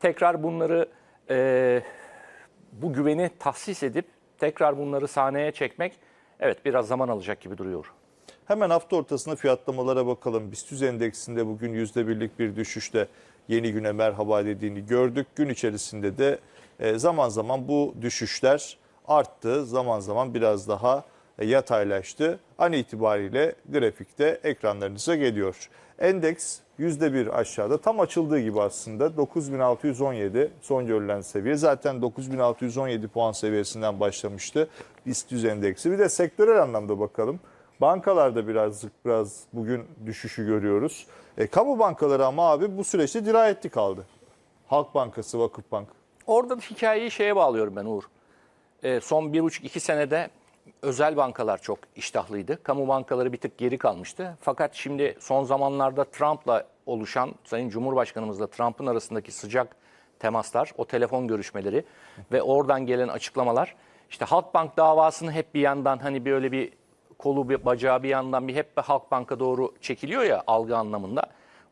tekrar bunları e, bu güveni tahsis edip tekrar bunları sahneye çekmek evet biraz zaman alacak gibi duruyor. Hemen hafta ortasında fiyatlamalara bakalım. BIST endeksinde bugün %1'lik bir düşüşle yeni güne merhaba dediğini gördük. Gün içerisinde de e, zaman zaman bu düşüşler arttı. Zaman zaman biraz daha yataylaştı. An itibariyle grafikte ekranlarınıza geliyor. Endeks %1 aşağıda tam açıldığı gibi aslında 9617 son görülen seviye. Zaten 9617 puan seviyesinden başlamıştı BIST endeksi. Bir de sektörel anlamda bakalım. Bankalarda birazcık biraz bugün düşüşü görüyoruz. E, kamu bankaları ama abi bu süreçte dirayetli kaldı. Halk Bankası, Vakıfbank. Orada da hikayeyi şeye bağlıyorum ben Uğur. E, son bir buçuk iki senede özel bankalar çok iştahlıydı. Kamu bankaları bir tık geri kalmıştı. Fakat şimdi son zamanlarda Trump'la oluşan Sayın Cumhurbaşkanımızla Trump'ın arasındaki sıcak temaslar, o telefon görüşmeleri ve oradan gelen açıklamalar. işte Halkbank davasını hep bir yandan hani böyle bir kolu bir bacağı bir yandan bir hep bir Halkbank'a doğru çekiliyor ya algı anlamında.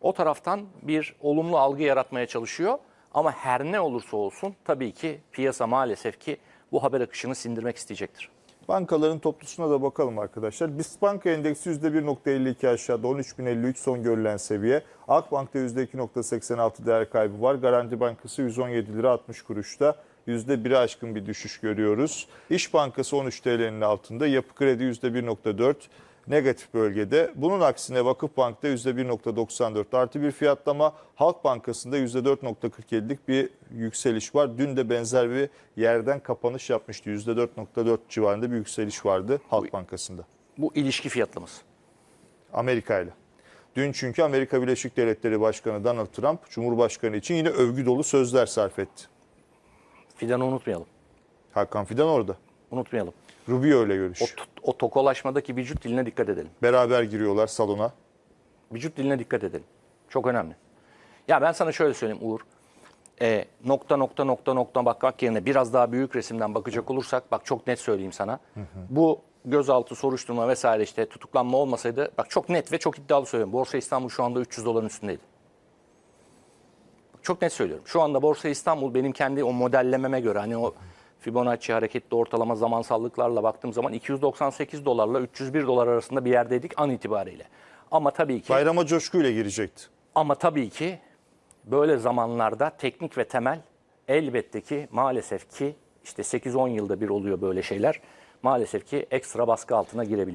O taraftan bir olumlu algı yaratmaya çalışıyor. Ama her ne olursa olsun tabii ki piyasa maalesef ki bu haber akışını sindirmek isteyecektir. Bankaların toplusuna da bakalım arkadaşlar. BIST Banka endeksi %1.52 aşağıda 13.053 son görülen seviye. Akbank'ta %2.86 değer kaybı var. Garanti Bankası 117 lira 60 kuruşta. %1'e aşkın bir düşüş görüyoruz. İş Bankası 13 TL'nin altında. Yapı Kredi %1.4 negatif bölgede. Bunun aksine Vakıfbank'ta %1.94 artı bir fiyatlama. Halk Bankası'nda %4.47'lik bir yükseliş var. Dün de benzer bir yerden kapanış yapmıştı. %4.4 civarında bir yükseliş vardı Halk Bankası'nda. Bu ilişki fiyatlaması. Amerika ile. Dün çünkü Amerika Birleşik Devletleri Başkanı Donald Trump Cumhurbaşkanı için yine övgü dolu sözler sarf etti. Fidan'ı unutmayalım. Hakan Fidan orada. Unutmayalım. Rubio ile görüş. O, o tokolaşmadaki vücut diline dikkat edelim. Beraber giriyorlar salona. Vücut diline dikkat edelim. Çok önemli. Ya ben sana şöyle söyleyeyim Uğur. E, nokta nokta nokta nokta bakmak yerine biraz daha büyük resimden bakacak olursak bak çok net söyleyeyim sana. Bu gözaltı, soruşturma vesaire işte tutuklanma olmasaydı bak çok net ve çok iddialı söylüyorum. Borsa İstanbul şu anda 300 doların üstündeydi. Çok net söylüyorum. Şu anda Borsa İstanbul benim kendi o modellememe göre hani o Fibonacci hareketli ortalama zamansallıklarla baktığım zaman 298 dolarla 301 dolar arasında bir yerdeydik an itibariyle. Ama tabii ki Bayrama coşkuyla girecekti. ama tabii ki böyle zamanlarda teknik ve temel elbette ki maalesef ki işte 8-10 yılda bir oluyor böyle şeyler. Maalesef ki ekstra baskı altına girebiliyor.